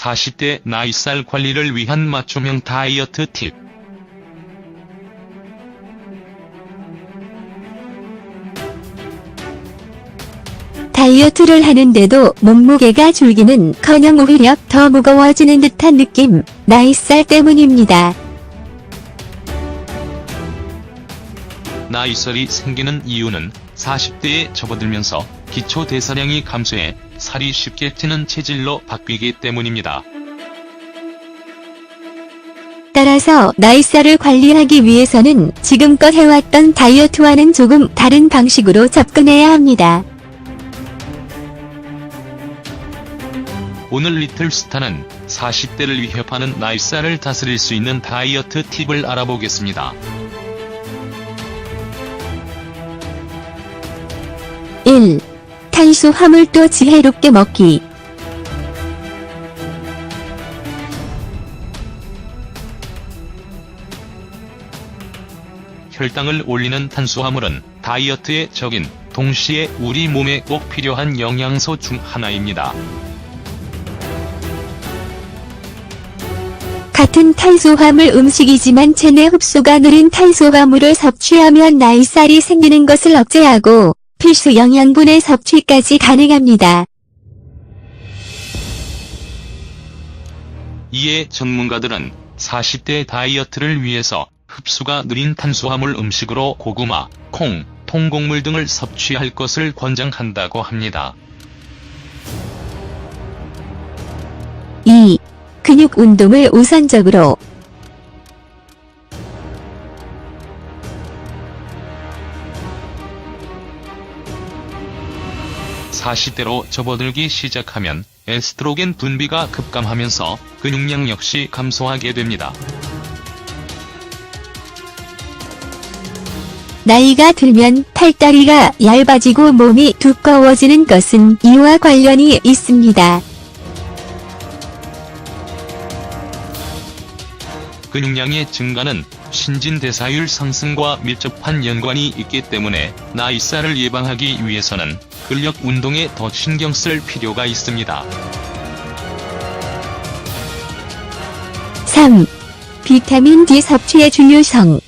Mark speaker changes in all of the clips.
Speaker 1: 40대 나이살 관리를 위한 맞춤형 다이어트 팁.
Speaker 2: 다이어트를 하는데도 몸무게가 줄기는 커녕 오히려 더 무거워지는 듯한 느낌, 나이살 때문입니다.
Speaker 1: 나이살이 생기는 이유는 40대에 접어들면서 기초 대사량이 감소해 살이 쉽게 찌는 체질로 바뀌기 때문입니다.
Speaker 2: 따라서 나이살을 관리하기 위해서는 지금껏 해왔던 다이어트와는 조금 다른 방식으로 접근해야 합니다.
Speaker 1: 오늘 리틀스타는 40대를 위협하는 나이살을 다스릴 수 있는 다이어트 팁을 알아보겠습니다.
Speaker 2: 1. 탄수화물도 지혜롭게 먹기.
Speaker 1: 혈당을 올리는 탄수화물은 다이어트의 적인 동시에 우리 몸에 꼭 필요한 영양소 중 하나입니다.
Speaker 2: 같은 탄수화물 음식이지만 체내 흡수가 느린 탄수화물을 섭취하면 나이살이 생기는 것을 억제하고 필수 영양분의 섭취까지 가능합니다.
Speaker 1: 이에 전문가들은 40대 다이어트를 위해서 흡수가 느린 탄수화물 음식으로 고구마, 콩, 통곡물 등을 섭취할 것을 권장한다고 합니다.
Speaker 2: 2. 근육 운동을 우선적으로
Speaker 1: 40대로 접어들기 시작하면 에스트로겐 분비가 급감하면서 근육량 역시 감소하게 됩니다.
Speaker 2: 나이가 들면 팔다리가 얇아지고 몸이 두꺼워지는 것은 이와 관련이 있습니다.
Speaker 1: 근육량의 증가는 신진대사율 상승과 밀접한 연관이 있기 때문에 나이살을 예방하기 위해서는 근력 운동에 더 신경 쓸 필요가 있습니다.
Speaker 2: 3. 비타민 D 섭취의 중요성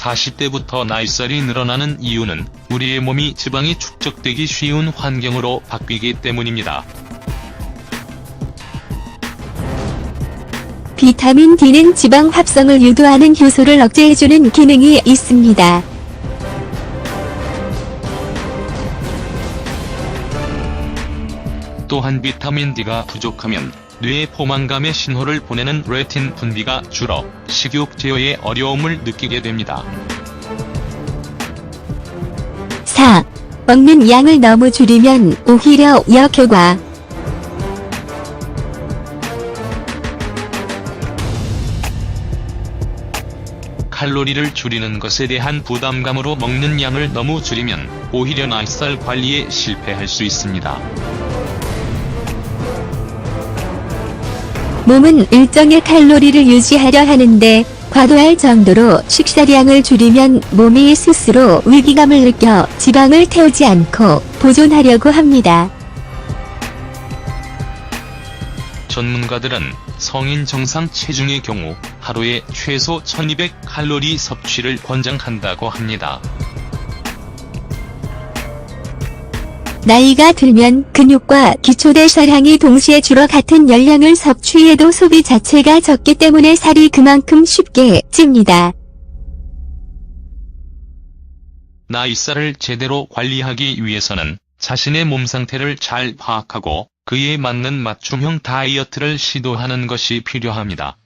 Speaker 1: 40대부터 나이살이 늘어나는 이유는 우리의 몸이 지방이 축적되기 쉬운 환경으로 바뀌기 때문입니다.
Speaker 2: 비타민 D는 지방 합성을 유도하는 효소를 억제해주는 기능이 있습니다.
Speaker 1: 또한 비타민 D가 부족하면 뇌에 포만감의 신호를 보내는 레틴 분비가 줄어 식욕 제어에 어려움을 느끼게 됩니다.
Speaker 2: 4. 먹는 양을 너무 줄이면 오히려 역효과
Speaker 1: 칼로리를 줄이는 것에 대한 부담감으로 먹는 양을 너무 줄이면 오히려 나이살 관리에 실패할 수 있습니다.
Speaker 2: 몸은 일정의 칼로리를 유지하려 하는데 과도할 정도로 식사량을 줄이면 몸이 스스로 위기감을 느껴 지방을 태우지 않고 보존하려고 합니다.
Speaker 1: 전문가들은 성인 정상 체중의 경우 하루에 최소 1200칼로리 섭취를 권장한다고 합니다.
Speaker 2: 나이가 들면 근육과 기초대사량이 동시에 줄어 같은 열량을 섭취해도 소비 자체가 적기 때문에 살이 그만큼 쉽게 찝니다.
Speaker 1: 나이살을 제대로 관리하기 위해서는 자신의 몸 상태를 잘 파악하고 그에 맞는 맞춤형 다이어트를 시도하는 것이 필요합니다.